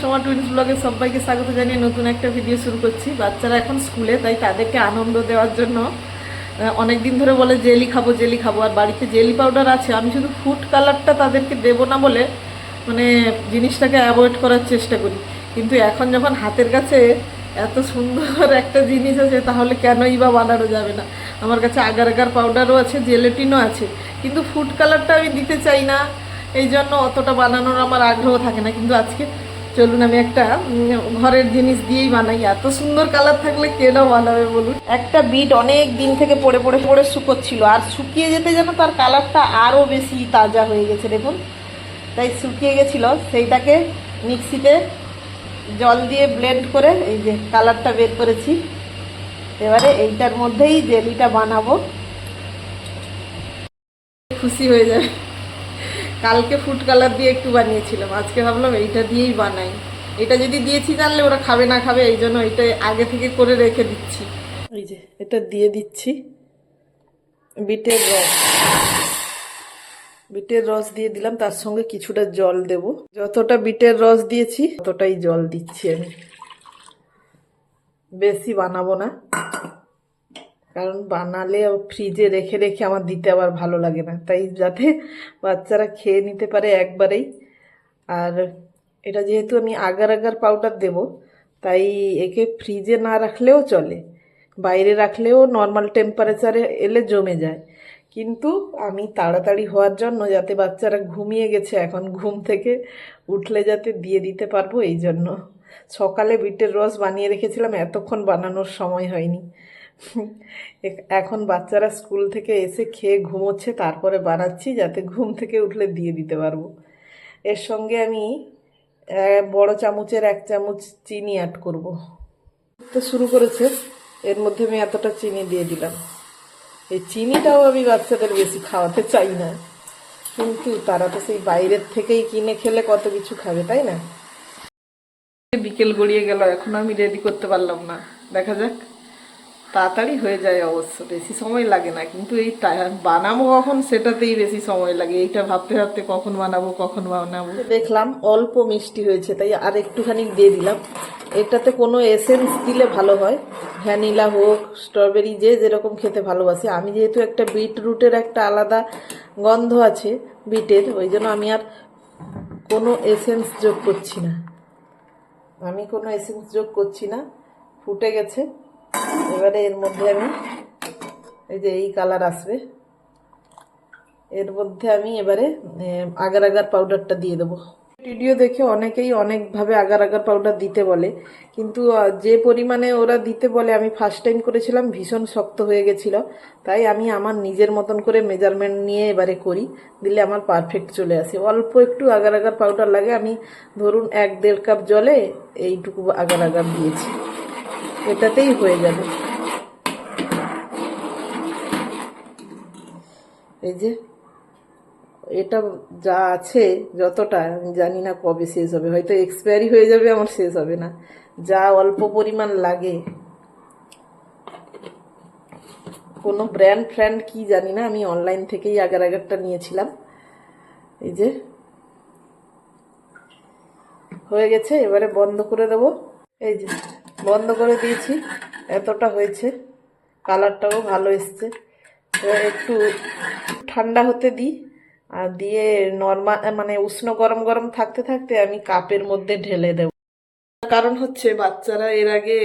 Soma twins ব্লগে সবাইকে স্বাগত জানিয়ে নতুন একটা ভিডিও শুরু করছি। বাচ্চারা এখন স্কুলে, তাই তাদেরকে আনন্দ দেওয়ার জন্য অনেক দিন ধরে বলে জেলি খাব জেলি খাব। আর বাড়িতে জেলি পাউডার আছে, আমি শুধু ফুড কালারটা তাদেরকে দেবো না বলে মানে জিনিসটাকে অ্যাভয়েড করার চেষ্টা করি। কিন্তু এখন যখন হাতের কাছে এত সুন্দর একটা জিনিস আছে, তাহলে কেনই বা বানানো যাবে না? আমার কাছে আগার আগার পাউডারও আছে জেলেটিনও আছে। কিন্তু ফুড কালারটা আমি দিতে চাই না, এই জন্য অতটা বানানোর আমার আগ্রহ থাকে না। কিন্তু আজকে চলুন আমি একটা ঘরের জিনিস দিয়েই বানাই। এত সুন্দর কালার থাকলে কেন বানাবে বলুন? একটা বিট অনেক দিন থেকে পড়ে পড়ে পড়ে শুকোচ্ছিল। আর শুকিয়ে যেতে যেন তার কালারটা আরও বেশি তাজা হয়ে গেছে দেখুন। তাই শুকিয়ে গেছিল। সেইটাকে মিক্সিতে জল দিয়ে ব্লেন্ড করে এই যে কালারটা বের করেছি। এবারে এইটার মধ্যেই জেলিটা বানাবো। খুশি হয়ে যাবে। কালকে ফুড কালার দিয়ে একটু বানিয়েছিলাম। আজকে ভাবলাম এইটা দিয়েই বানাই। এটা যদি দিয়েছি জানলে ওরা খাবে না খাবে, এই জন্য এটা আগে থেকে করে রেখে দিচ্ছি। এই যে, এটা দিয়ে দিচ্ছি। বিটের রস। বিটের রস দিয়ে দিলাম, তার সঙ্গে কিছুটা জল দেব। যতটা বিটের রস দিয়েছি, ততটাই জল দিচ্ছি আমি। বেশি বানাবো না। কারণ বানালে ফ্রিজে রেখে রেখে আমার দিতে আবার ভালো লাগে না। তাই যাতে বাচ্চারা খেয়ে নিতে পারে একবারেই। আর এটা যেহেতু আমি আগার আগার পাউডার দেব, তাই একে ফ্রিজে না রাখলেও চলে। বাইরে রাখলেও নর্মাল টেম্পারেচারে এলে জমে যায়। কিন্তু আমি তাড়াতাড়ি হওয়ার জন্য যাতে বাচ্চারা ঘুমিয়ে গেছে, এখন ঘুম থেকে উঠলে যাতে দিয়ে দিতে পারব, এই জন্য। সকালে বিটের রস বানিয়ে রেখেছিলাম, এতক্ষণ বানানোর সময় হয়নি। এখন বাচ্চারা স্কুল থেকে এসে খেয়ে ঘুমোচ্ছে, তারপরে বানাচ্ছি, যাতে ঘুম থেকে উঠলে দিয়ে দিতে পারব। এর সঙ্গে আমি বড় চামচের এক চামচ চিনি অ্যাড করব। তো শুরু করেছে। এর মধ্যে আমি এতটা চিনি দিয়ে দিলাম। এই চিনিটাও আমি বাচ্চাদের বেশি খাওয়াতে চাই না। কিন্তু তারা তো সেই বাইরের থেকেই কিনে খেলে কত কিছু খাবে, তাই না? বিকেল গড়িয়ে গেল, এখন আমি রেডি করতে পারলাম না। দেখা যাক। তাড়াতাড়ি হয়ে যায় অবশ্য, বেশি সময় লাগে না। কিন্তু এই বানাবো কখন সেটাতেই বেশি সময় লাগে। এইটা ভাবতে ভাবতে কখন বানাবো কখন বানাবো। দেখলাম অল্প মিষ্টি হয়েছে, তাই আর একটুখানি দিয়ে দিলাম। এটাতে কোনো এসেন্স দিলে ভালো হয়। ভ্যানিলা হোক স্ট্রবেরি যে যেরকম খেতে ভালোবাসে। আমি যেহেতু একটা বিটরুটের একটা আলাদা গন্ধ আছে বিটের, ওই জন্য আমি আর কোনো এসেন্স যোগ করছি না। আমি কোনো এসেন্স যোগ করছি না। ফুটে গেছে। এবারে এর মধ্যে আমি এই যে এই কালার আসবে। এর মধ্যে আমি এবারে আগার আগার পাউডারটা দিয়ে দেবো। ভিডিও দেখে অনেকেই অনেকভাবে আগার আগার পাউডার দিতে বলে, কিন্তু যে পরিমাণে ওরা দিতে বলে, আমি ফার্স্ট টাইম করেছিলাম, ভীষণ শক্ত হয়ে গেছিল। তাই আমি আমার নিজের মতন করে মেজারমেন্ট নিয়ে এবারে করি, দিলে আমার পারফেক্ট চলে আসে। অল্প একটু আগার আগার পাউডার লাগে, আমি ধরুন এক দেড় কাপ জলে এইটুকু আগার আগার দিয়েছি। এটাতেই হয়ে যাবে। এই যে, এটা যা আছে, যতটা, আমি জানি না কবে শেষ হবে, হয়তো এক্সপায়ারি হয়ে যাবে, আমার শেষ হবে না। যা অল্প পরিমাণ লাগে। কোনো ব্র্যান্ড ফ্র্যান্ড কি জানি না, আমি অনলাইন থেকেই আগের আগারটা নিয়েছিলাম। এই যে, হয়ে গেছে, এবারে বন্ধ করে দেবো। এই যে বন্ধ করে দিয়েছি। এতটা হয়েছে। কালারটাও ভালো এসছে। একটু ঠান্ডা হতে দিই। আর দিয়ে নর্মাল মানে উষ্ণ গরম গরম থাকতে থাকতে আমি কাপের মধ্যে ঢেলে দেব। কারণ হচ্ছে বাচ্চারা এর আগে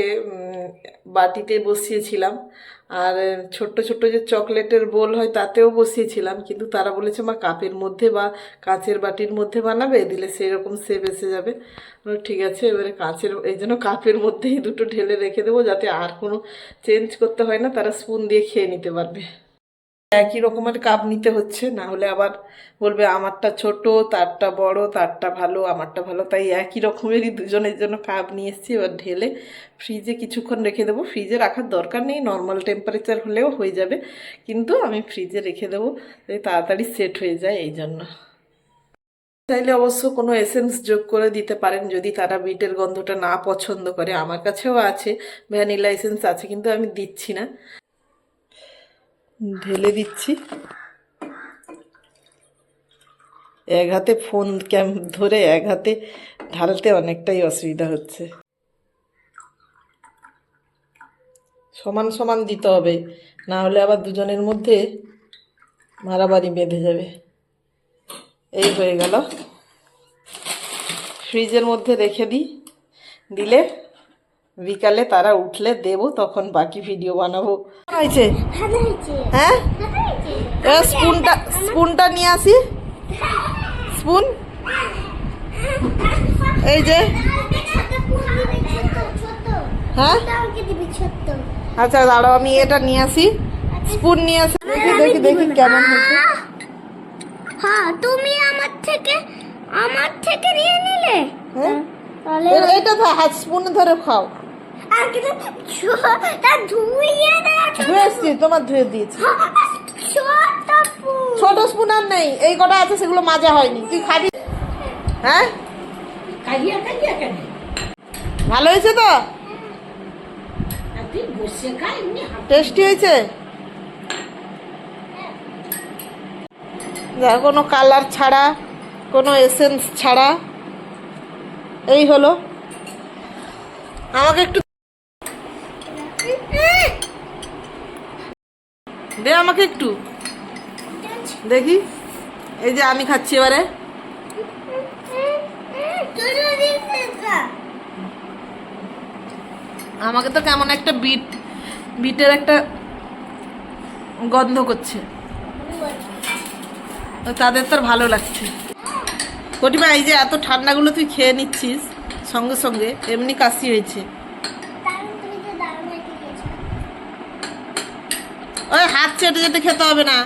বাটিতে বসিয়েছিলাম। আর ছোট্ট ছোট্ট যে চকলেটের বোল হয় তাতেও বসিয়েছিলাম। কিন্তু তারা বলেছে, মা, কাপের মধ্যে বা কাঁচের বাটির মধ্যে বানাবে, দিলে সেরকম সেপ এসে যাবে। ঠিক আছে, এবারে কাঁচের, এই জন্য কাপের মধ্যেই দুটো ঢেলে রেখে দেবো, যাতে আর কোনো চেঞ্জ করতে হয় না, তারা স্পুন দিয়ে খেয়ে নিতে পারবে। একই রকমের কাপ নিতে হচ্ছে, না হলে আবার বলবে আমারটা ছোট, তারটা বড়, তারটা ভালো, আমারটা ভালো। তাই একই রকমেরই দুজনের জন্য কাপ নিয়ে এসেছি। এবার ঢেলে ফ্রিজে কিছুক্ষণ রেখে দেবো। ফ্রিজে রাখার দরকার নেই নর্মাল টেম্পারেচার হলেও হয়ে যাবে। কিন্তু আমি ফ্রিজে রেখে দেবো তাড়াতাড়ি সেট হয়ে যায় এই জন্য। চাইলে অবশ্য কোনো এসেন্স যোগ করে দিতে পারেন, যদি তারা বিটের গন্ধটা না পছন্দ করে। আমার কাছেও আছে, ভ্যানিলা এসেন্স আছে, কিন্তু আমি দিচ্ছি না। ঢেলে দিচ্ছি। এক হাতে ফোন ক্যাম ধরে এক হাতে ঢালতে অনেকটাই অসুবিধা হচ্ছে। সমান সমান দিতে হবে, না হলে আবার দুজনের মধ্যে মারামারি বেঁধে যাবে। এই হয়ে গেল। ফ্রিজের মধ্যে রেখে দিই। দিলে বিকালে তারা উঠলে দেবো তখন বাকি ভিডিও বানাবো। হয়েছে? হ্যাঁ? স্পুনটা স্পুনটা নিয়ে আসি। স্পুন? এই যে। হ্যাঁ? আচ্ছা দাঁড়াও আমি এটা নিয়ে আসি। স্পুন নিয়ে আসি। দেখি দেখি দেখি কেমন হয়েছে। হ্যাঁ তুমি আমার থেকে আমার থেকে নিয়ে নিলে? হ্যাঁ? এটা স্পুন ধরে খাও। তোমার ধুয়ে দিয়েছি। ছোট স্পুন আর নেই এই কটা আছে সেগুলো মাজা হয়নি। তুই খাবি? হ্যাঁ? ভালো হয়েছে তো? টেস্টি হয়েছে? যা কোনো কালার ছাড়া কোনো এসেন্স ছাড়া এই হলো। আমাকে একটু দে আমাকে একটু। দেখি। এই যে আমি খাচ্ছি এবারে। আমাকে তো কেমন একটা বিট, বিটের একটা গন্ধ করছে। তাদের তো ভালো লাগছে। কটিমা, এই যে এত ঠান্ডাগুলো তুই খেয়ে নিচ্ছিস সঙ্গে সঙ্গে, এমনি কাশি হয়েছে। ওই হাত চেটে যেতে খেতে হবে না।